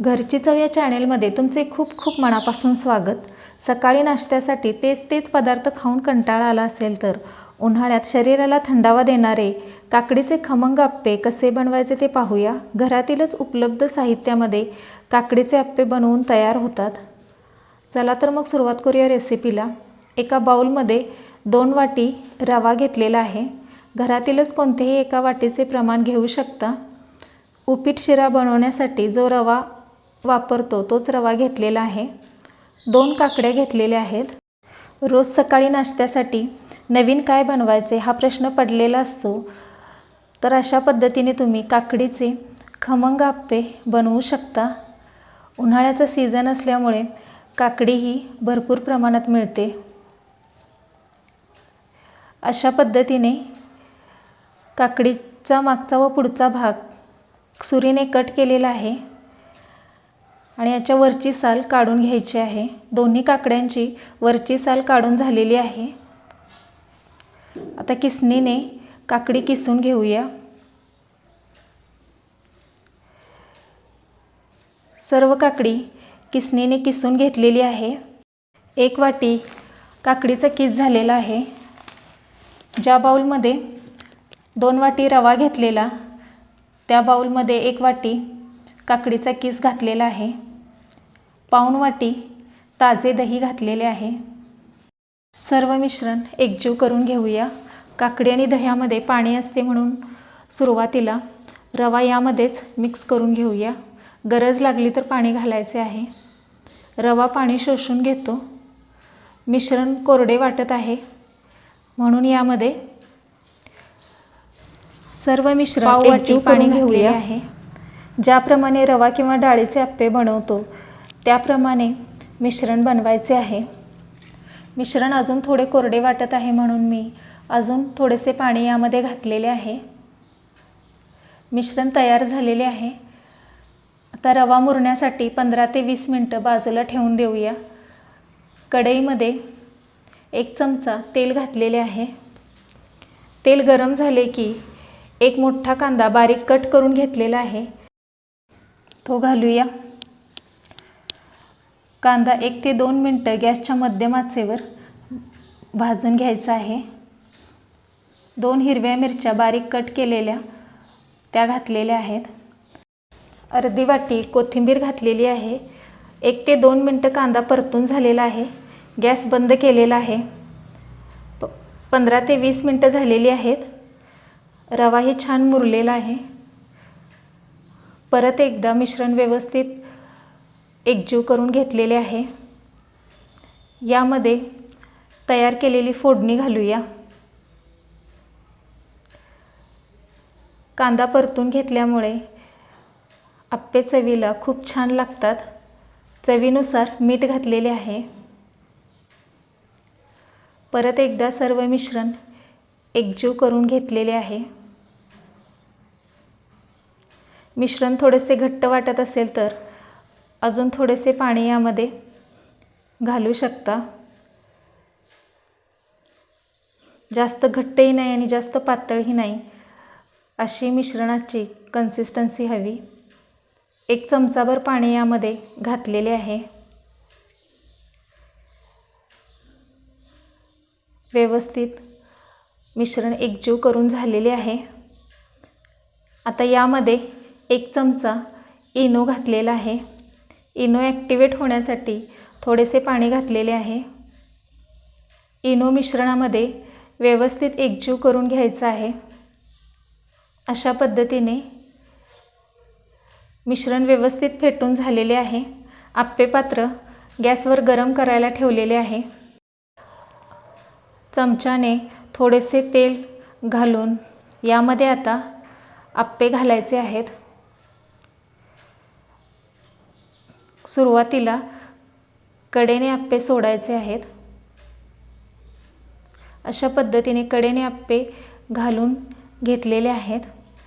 घरची चव या चॅनेलमध्ये तुमचे खूप खूप मनापासून स्वागत. सकाळी नाश्त्यासाठी तेच तेच पदार्थ खाऊन कंटाळा आला असेल तर उन्हाळ्यात शरीराला थंडावा देणारे काकडीचे खमंग आप्पे कसे बनवायचे ते पाहूया. घरातीलच उपलब्ध साहित्यामध्ये काकडीचे अप्पे बनवून तयार होतात. चला तर मग सुरुवात करूया रेसिपीला. एका बाउलमध्ये दोन वाटी रवा घेतलेला आहे. घरातीलच कोणतेही एका वाटीचे प्रमाण घेऊ शकता. उपीट शिरा बनवण्यासाठी जो रवा वापरतो तोच रवा घेतलेला आहे. दोन काकड्या घेतलेल्या आहेत. रोज सकाळी नाश्त्यासाठी नवीन काय बनवायचे हा प्रश्न पडलेला असतो. तर अशा पद्धतीने तुम्ही काकडीचे खमंग आप्पे बनवू शकता. उन्हाळ्याचा सीझन असल्यामुळे काकडी ही भरपूर प्रमाणात मिळते. अशा पद्धतीने काकडीचा मागचा व पुढचा भाग सुरीने कट केलेला आहे. आणि याच्या वरची साल काढून घ्यायची आहे. दोन्ही काकड्यांची वरची साल काढून झालेली आहे. आता किसणीने काकडी किसून घेऊया. सर्व काकडी किसणीने किसून घेतलेली आहे. एक वाटी काकडीचा किस झालेला आहे. ज्या बाऊलमध्ये दोन वाटी रवा घेतलेला त्या बाऊलमध्ये एक वाटी काकडीचा किस घातलेला आहे. पाऊण वाटी ताजे दही घातलेले आहे. सर्व मिश्रण एकजीव करून घेऊया. काकडी आणि दह्यामध्ये पाणी असते म्हणून सुरुवातीला रवा यामध्येच मिक्स करून घेऊया. गरज लागली तर पाणी घालायचे आहे. रवा पाणी शोषून घेतो. मिश्रण कोरडे वाटत आहे. म्हणून यामध्ये सर्व मिश्रण पाणी घातलेले आहे. ज्याप्रमाणे रवा किंवा डाळीचे अप्पे बनवतो त्याप्रमाणे मिश्रण बनवायचे आहे. मिश्रण अजून थोडे कोरडे वाटत आहे म्हणून मी अजून थोडेसे पाणी यामध्ये घातलेले आहे. मिश्रण तयार झालेले आहे. आता रवा मुरण्यासाठी पंधरा ते वीस मिनटं बाजूला ठेवून देऊया. कढईमध्ये एक चमचा तेल घातलेले आहे. तेल गरम झाले की एक मोठा कांदा बारीक कट करून घेतलेला आहे. तो घालूया. कांदा एक ते दोन मिनटं गॅसच्या मध्यम आचेवर भाजून घ्यायचा आहे. दोन हिरव्या मिरच्या बारीक कट केलेल्या त्या घातलेल्या आहेत. अर्धी वाटी कोथिंबीर घातलेली आहे. एक ते दोन मिनटं कांदा परतून झालेला आहे. गॅस बंद केलेला आहे. प पंधरा ते वीस मिनटं झालेली आहेत. रवाही छान मुरलेला आहे. परत एकदा मिश्रण व्यवस्थित एकजीव करून घेतलेले आहे. यामध्ये तयार केलेली फोडणी घालूया. कांदा परतून घेतल्यामुळे आप्पे चवीला खूप छान लागतात. चवीनुसार मीठ घातलेले आहे. परत एकदा सर्व मिश्रण एकजीव करून घेतलेले आहे. मिश्रण थोडेसे घट्ट वाटत असेल तर अजून थोडेसे पाणी यामध्ये घालू शकता. जास्त घट्टही नाही आणि जास्त पातळही नाही अशी मिश्रणाची कन्सिस्टन्सी हवी. एक चमचाभर पाणी यामध्ये घातलेले आहे. व्यवस्थित मिश्रण एकजीव करून झालेले आहे. आता यामध्ये एक चमचा इनो घातलेला आहे. इनो ॲक्टिवेट होण्यासाठी थोडेसे पाणी घातलेले आहे. इनो मिश्रणामध्ये व्यवस्थित एकजीव करून घ्यायचं आहे. अशा पद्धतीने मिश्रण व्यवस्थित फेटून झालेले आहे. आप्पे पात्र गॅसवर गरम करायला ठेवलेले आहे. चमच्याने थोडेसे तेल घालून यामध्ये आता आप्पे घालायचे आहेत. सुरुवातीला कडेने आप्पे सोडायचे आहेत. अशा पद्धतीने कडेने आप्पे घालून घेतलेले आहेत.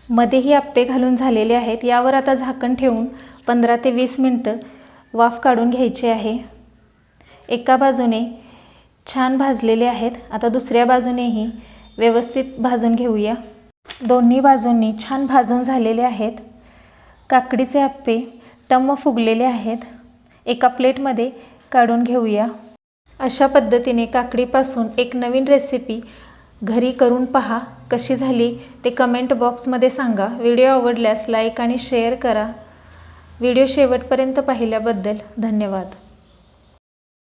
मध्येही आप्पे घालून झालेले आहेत. यावर आता झाकण ठेवून पंधरा ते वीस मिनटं वाफ काढून घ्यायची आहे. एका बाजूने छान भाजलेले आहेत. आता दुसऱ्या बाजूनेही व्यवस्थित भाजून घेऊया. दोन्ही बाजूंनी छान भाजून झालेले आहेत. काकडीचे आप्पे टम्म फुगलेले आहेत. एका प्लेटमध्ये काढून घेऊया. अशा पद्धतीने काकडीपासून एक नवीन रेसिपी घरी करून पहा. कशी झाली ते कमेंट बॉक्समध्ये सांगा. व्हिडिओ आवडल्यास लाईक आणि शेअर करा. व्हिडिओ शेवटपर्यंत पाहिल्याबद्दल धन्यवाद.